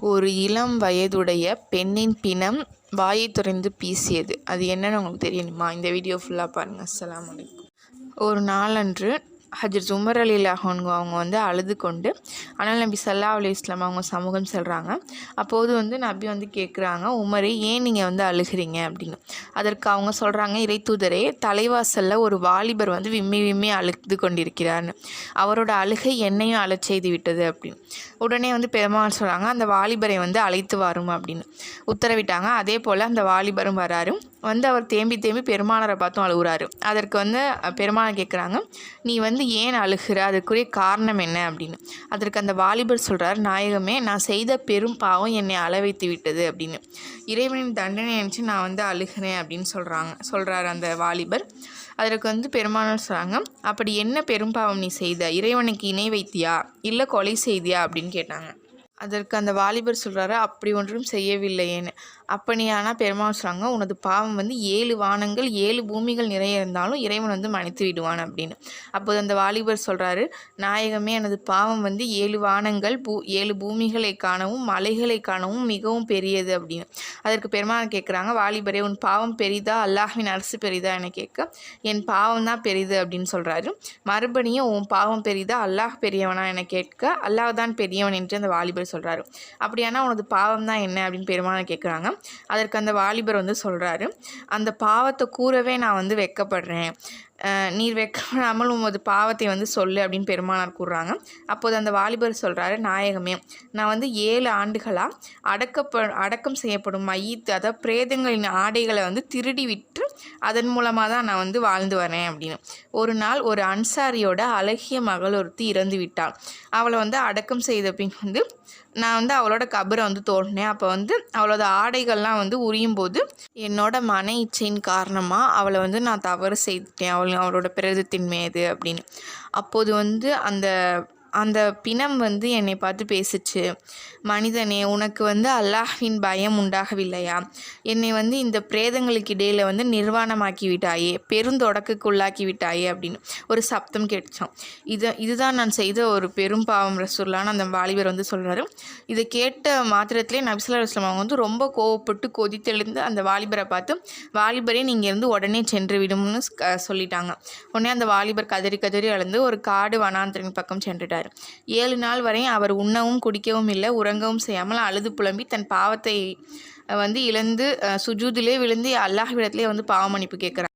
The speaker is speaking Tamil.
ஒரு இளம் வயதுடைய பெண்ணின் பிணம் வாயை துறைந்து பேசியது அது என்னன்னு உங்களுக்கு தெரியணுமா? இந்த வீடியோ ஃபுல்லாக பாருங்கள் அஸ்ஸலாமு ஒரு நாளன்று ஹஜ்ரத் உமர் அலி அவங்க அவங்க வந்து அழுது கொண்டு ஆனால் நபி சல்லா அலி இஸ்லாம் அவங்க சமூகம் செல்கிறாங்க அப்போது வந்து நபி வந்து கேட்குறாங்க உமரே ஏன் நீங்கள் வந்து அழுகிறீங்க? அப்படின்னு. அதற்கு அவங்க சொல்கிறாங்க இறைத்தூதரே தலைவாசலில் ஒரு வாலிபர் வந்து விம்மி விம்மி அழுது கொண்டிருக்கிறார்னு அவரோட அழுகை என்னையும் அழச் செய்து விட்டது. அப்படின்னு. உடனே வந்து பெருமாள் சொல்கிறாங்க அந்த வாலிபரை வந்து அழைத்து வரும். அப்படின்னு. உத்தரவிட்டாங்க அதே போல் அந்த வாலிபரும் வராரு. வந்து அவர் தேம்பி தேம்பி பெருமாளரை பார்த்தும் அழுகுறாரு. அதற்கு வந்து அஹ், பெருமாளை கேட்குறாங்க நீ வந்து வந்து ஏன் அழுகிற? அதற்குரிய காரணம் என்ன அப்படின்னு. அதற்கு அந்த வாலிபர் சொல்கிறார் நாயகமே நான் செய்த பெரும் பாவம் என்னை அழ வைத்து விட்டது அப்படின்னு. இறைவனின் தண்டனை நினச்சி நான் வந்து அழுகிறேன் அப்படின்னு சொல்கிறாங்க சொல்கிறார் அந்த வாலிபர். அதற்கு வந்து பெருமானார் சொல்கிறாங்க அப்படி என்ன பெரும் பாவம் நீ செய்த? இறைவனுக்கு இணை வைத்தியா? இல்லை கொலை செய்தியா? அப்படின்னு கேட்டாங்க. அதற்கு அந்த வாலிபர் சொல்கிறாரு அப்படி ஒன்றும் செய்யவில்லையேன்னு. அப்படியானா பெருமாள் சொல்கிறாங்க உனது பாவம் வந்து ஏழு வானங்கள் ஏழு பூமிகள் நிறைய இருந்தாலும் இறைவன் வந்து மன்னித்து விடுவான் அப்படின்னு. அப்போது அந்த வாலிபர் சொல்கிறாரு நாயகமே எனது பாவம் வந்து ஏழு வானங்கள் பூ ஏழு பூமிகளை காணவும் மலைகளை காணவும் மிகவும் பெரியது அப்படின்னு. அதற்கு பெருமாள் கேட்குறாங்க வாலிபரே உன் பாவம் பெரிதா? அல்லாஹ்வின் அரசு பெரிதா? என கேட்க என் பாவம் தான் பெரிது அப்படின்னு சொல்கிறாரு மறுபடியும் உன் பாவம் பெரிதா? அல்லாஹ் பெரியவனா? என கேட்க அல்லாஹ் தான் பெரியவன் என்று அந்த வாலிபர் சொல்கிறாரு அப்படியானா உனது பாவம் தான் என்ன? அப்படின்னு பெருமாளை கேட்குறாங்க அதற்கு அந்த வாலிபர் வந்து சொல்கிறாரு அந்த பாவத்தை கூறவே நான் வந்து வெட்கப்படுறேன் நீர் வெட்கப்படாமல் உமது பாவத்தை வந்து சொல்லு அப்படின்னு பெருமானார் கூறுறாங்க. அப்போது அந்த வாலிபர் சொல்கிறாரு நாயகமே நான் வந்து ஏழு ஆண்டுகளாக அடக்கப்ப அடக்கம் செய்யப்படும் மையத்து அதாவது பிரேதங்களின் ஆடைகளை வந்து திருடி விட்டு அதன் மூலமாக தான் நான் வந்து வாழ்ந்து வரேன் அப்படின்னு. ஒரு நாள் ஒரு அன்சாரியோட அழகிய மகள் ஒருத்தி இறந்து விட்டாள் அவளை வந்து அடக்கம் செய்த பின் வந்து நான் வந்து அவளோட கபரை வந்து தோண்டினேன். அப்போ வந்து அவளோட ஆடைகள்லாம் வந்து உரியும் போது என்னோட மன இச்சையின் காரணமாக அவளை வந்து நான் தவறு செய்துட்டேன். அவள் அவளோட பிரேதத்தின் மீது அப்படின்னு. அப்போது வந்து அந்த அந்த பிணம் வந்து என்னை பார்த்து பேசிச்சு. மனிதனே உனக்கு வந்து அல்லாஹின் பயம் உண்டாகவில்லையா? என்னை வந்து இந்த பிரேதங்களுக்கு இடையில வந்து நிர்வாணமாக்கி விட்டாயே பெருந்தொடக்குக்குள்ளாக்கி விட்டாயே அப்படின்னு ஒரு சப்தம் கேட்டுச்சான் இதை இதுதான் நான் செய்த ஒரு பெரும் பாவம் ரசூல்லான்னு அந்த வாலிபர் வந்து சொல்கிறாரு இதை கேட்ட மாத்திரத்திலே நபிசுல்லா இஸ்லாம் அவங்க வந்து ரொம்ப கோவப்பட்டு கொதித்தெழுந்து அந்த வாலிபரை பார்த்து வாலிபரே நீங்கள் இருந்து உடனே சென்று விடும்னு சொல்லிட்டாங்க. உடனே அந்த வாலிபர் கதறி கதறி அழுந்து ஒரு காடு வனாந்திரன் பக்கம் சென்றுட்டார். ஏழு நாள் வரை அவர் உண்ணவும் குடிக்கவும் இல்லை உறங்கவும் செய்யாமல் அழுது புலம்பி தன் பாவத்தை வந்து இழந்து சுஜூதிலே விழுந்து அல்லாஹ்விடத்திலே வந்து பாவ மன்னிப்பு கேட்குறார்.